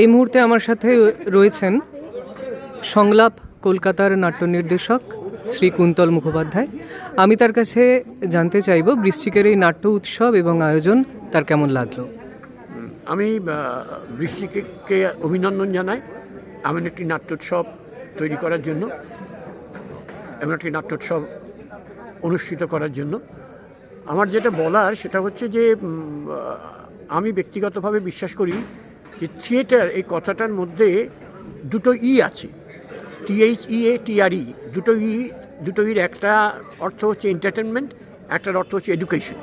এই মুহূর্তে আমার সাথে রয়েছেন সংলাপ কলকাতার নাট্য নির্দেশক শ্রী কুন্তল মুখোপাধ্যায়। আমি তার কাছে জানতে চাইব বৃশ্চিকের এই নাট্য উৎসব এবং আয়োজন তার কেমন লাগল? আমি বৃষ্টিকে অভিনন্দন জানাই এমন একটি নাট্যোৎসব তৈরি করার জন্য, এমন একটি নাট্যোৎসব অনুষ্ঠিত করার জন্য। আমার যেটা বলার সেটা হচ্ছে যে আমি ব্যক্তিগতভাবে বিশ্বাস করি যে থিয়েটার? এই কথাটার মধ্যে দুটো ই আছে। টিএইচ ই এ টিআরই দুটো ই, দুটো ইর একটা অর্থ হচ্ছে এন্টারটেনমেন্ট একটার অর্থ হচ্ছে এডুকেশন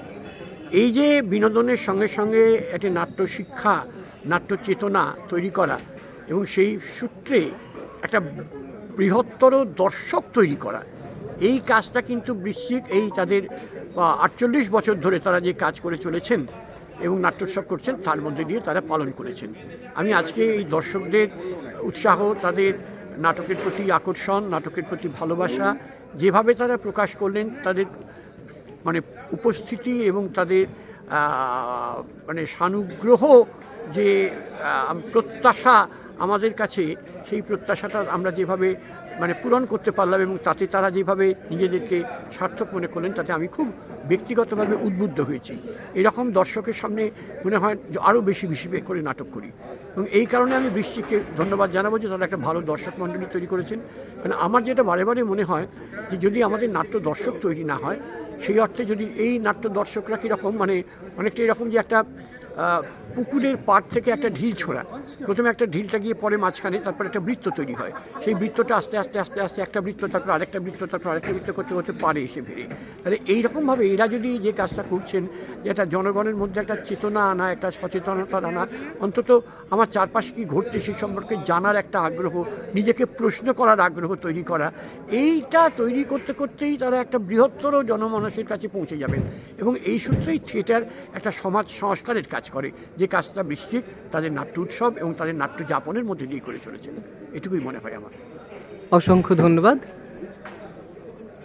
এই যে বিনোদনের সঙ্গে সঙ্গে একটি নাট্য শিক্ষা নাট্য চেতনা তৈরি করা এবং সেই সূত্রে একটা বৃহত্তর দর্শক তৈরি করা, এই কাজটা কিন্তু বৃশ্চিক এই তাদের আটচল্লিশ বছর ধরে তারা যে কাজ করে চলেছেন এবং নাট্যোৎসব করছেন, তার মধ্যে দিয়ে তারা পালন করেছেন। আমি আজকে এই দর্শকদের উৎসাহ, তাদের নাটকের প্রতি আকর্ষণ, নাটকের প্রতি ভালোবাসা, যেভাবে তারা প্রকাশ করলেন, তাদের মানে উপস্থিতি এবং তাদের মানে সানুগ্রহ যে প্রত্যাশা আমাদের কাছে, সেই প্রত্যাশাটা আমরা যেভাবে মানে পূরণ করতে পারলাম এবং তাতে তারা যেভাবে নিজেদেরকে সার্থক মনে করলেন, তাতে আমি খুব ব্যক্তিগতভাবে উদ্বুদ্ধ হয়েছি। এরকম দর্শকের সামনে মনে হয় আরও বেশি বেশি করে নাটক করি। এবং এই কারণে আমি বৃষ্টিকে ধন্যবাদ জানাব যে তারা একটা ভালো দর্শক মণ্ডলী তৈরি করেছেন। কারণ আমার যেটা বারে বারে মনে হয় যে যদি আমাদের নাট্য দর্শক তৈরি না হয়, সেই অর্থে যদি এই নাট্য দর্শকরা কীরকম মানে অনেকটা এরকম যে একটা পুকুরের পাড় থেকে একটা ঢিল ছোড়া। প্রথমে একটা ঢিলটা গিয়ে পরে মাঝখানে, তারপর একটা বৃত্ত তৈরি হয়। সেই বৃত্তটা আস্তে আস্তে আস্তে আস্তে একটা বৃত্ত, তারপর আরেকটা বৃত্ত, তারপর আরেকটা বৃত্ত করতে করতে পারে এসে ফিরে। তাহলে এইরকমভাবে এরা যদি যে কাজটা করছেন যে একটা জনগণের মধ্যে একটা চেতনা আনা, একটা সচেতনতা আনা, অন্তত আমার চারপাশে কী ঘটছে সেই সম্পর্কে জানার একটা আগ্রহ, নিজেকে প্রশ্ন করার আগ্রহ তৈরি করা, এইটা তৈরি করতে, করতেই তারা একটা বৃহত্তর জনমানসের কাছে পৌঁছে যাবেন। এবং এই সূত্রেই থিয়েটার একটা সমাজ সংস্কারের কাজ করে। যে কাজটা বৃশ্চিক তাদের নাট্য উৎসব এবং তাদের নাট্য যাপনের মধ্যে দিয়ে করে চলেছেন এটুকুই মনে হয় আমার। অসংখ্য ধন্যবাদ।